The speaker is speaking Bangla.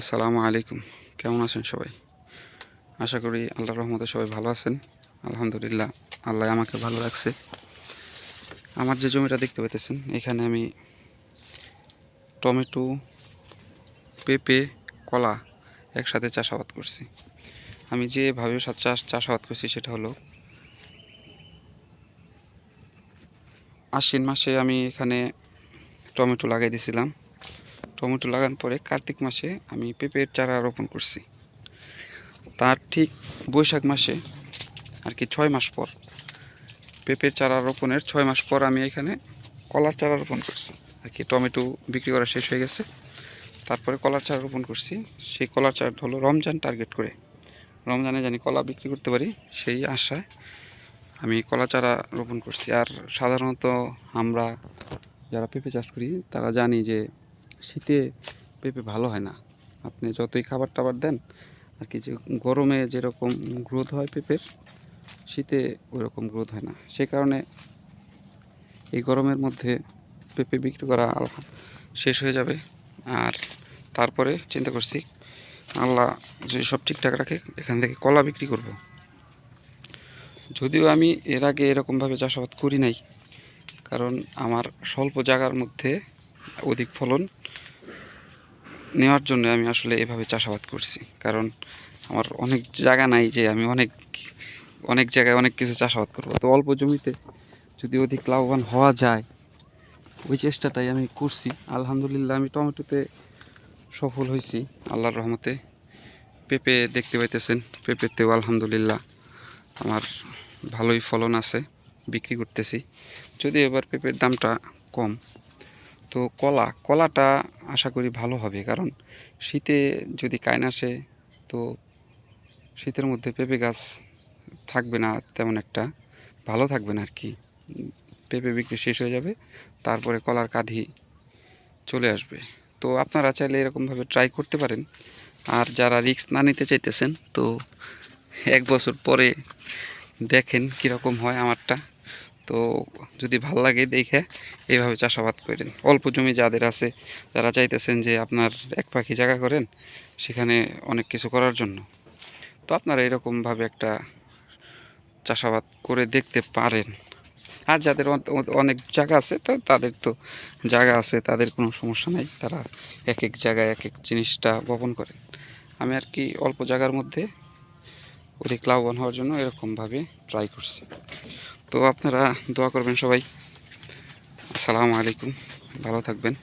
আসসালামু আলাইকুম। কেমন আছেন সবাই? আশা করি আল্লাহর রহমতে সবাই ভালো আছেন। আলহামদুলিল্লাহ, আল্লাহ আমাকে ভালো রাখছে। আমার যে জমিটা দেখতে পেতেছেন এখানে আমি টমেটো, পেঁপে, কলা একসাথে চাষাবাদ করছি। আমি যেভাবে চাষ চাষাবাদ করছি সেটা হলো, আশ্বিন মাসে আমি এখানে টমেটো লাগাই দিয়েছিলাম টমেটো লাগানোর পরে কার্তিক মাসে আমি পেঁপের চারা রোপণ করছি। তার ঠিক বৈশাখ মাসে, আর কি ছয় মাস পর, পেঁপের চারা রোপণের ছয় মাস পর আমি এখানে কলার চারা রোপণ করছি। আর কি টমেটো বিক্রি করা শেষ হয়ে গেছে। তারপরে কলার চারা রোপণ করছি। সেই কলার চারাটা হলো রমজান টার্গেট করে। রমজানে জানি কলা বিক্রি করতে পারি, সেই আশায় আমি কলা চারা রোপণ করছি। আর সাধারণত আমরা যারা পেঁপে চাষ করি, তারা জানি যে শীতে পেঁপে ভালো হয় না। আপনি যতই খাবার টাবার দেন, আর কি যে গরমে যেরকম গ্রোথ হয় পেঁপের, শীতে ওইরকম গ্রোথ হয় না। সে কারণে এই গরমের মধ্যে পেঁপে বিক্রি করা শেষ হয়ে যাবে। আর তারপরে চিন্তা করছি, আল্লাহ যদি সব ঠিকঠাক রাখে, এখান থেকে কলা বিক্রি করব। যদিও আমি এর আগে এরকমভাবে চাষাবাদ করি নাই, কারণ আমার স্বল্প জায়গার মধ্যে অধিক ফলন নেওয়ার জন্য আমি আসলে এভাবে চাষাবাদ করছি। কারণ আমার অনেক জায়গা নাই যে আমি অনেক অনেক জায়গায় অনেক কিছু চাষাবাদ করব। তো অল্প জমিতে যদি অধিক লাভবান হওয়া যায়, ওই চেষ্টাটাই আমি করছি। আলহামদুলিল্লাহ আমি টমেটোতে সফল হয়েছি। আল্লাহর রহমতে পেঁপে দেখতে পাইতেছেন। পেঁপেতেও আলহামদুলিল্লাহ আমার ভালোই ফলন আছে, বিক্রি করতেছি। যদি এবার পেঁপের দামটা কম। তো কলা, কলাটা আশা করি ভালো হবে, কারণ শীতে যদি কাইন আসে, তো শীতের মধ্যে পেঁপে গাছ থাকবে না তেমন একটা, ভালো থাকবে না আর কি পেঁপে বিক্রি শেষ হয়ে যাবে, তারপরে কলার কাঁধি চলে আসবে। তো আপনারা চাইলে এরকমভাবে ট্রাই করতে পারেন। আর যারা রিস্ক না নিতে চাইতেছেন, তো এক বছর পরে দেখেন কীরকম হয় আমারটা। তো যদি ভালো লাগে দেখে এইভাবে চাষাবাদ করেন। অল্প জমি যাদের আছে, যারা চাইতেছেন যে আপনার এক পাখি জায়গা করেন, সেখানে অনেক কিছু করার জন্য। তো আপনারা এরকমভাবে একটা চাষাবাদ করে দেখতে পারেন। আর যাদের অনেক জায়গা আছে, তো, তাদের তো জায়গা আছে, তাদের কোনো সমস্যা নাই। তারা এক এক জায়গায় এক এক জিনিসটা বপন করেন। আমি আর কি অল্প জায়গার মধ্যে অধিক লাভবান হওয়ার জন্য এরকমভাবে ট্রাই করছি। তো আপনারা দোয়া করবেন সবাই। আসসালামু আলাইকুম। ভালো থাকবেন।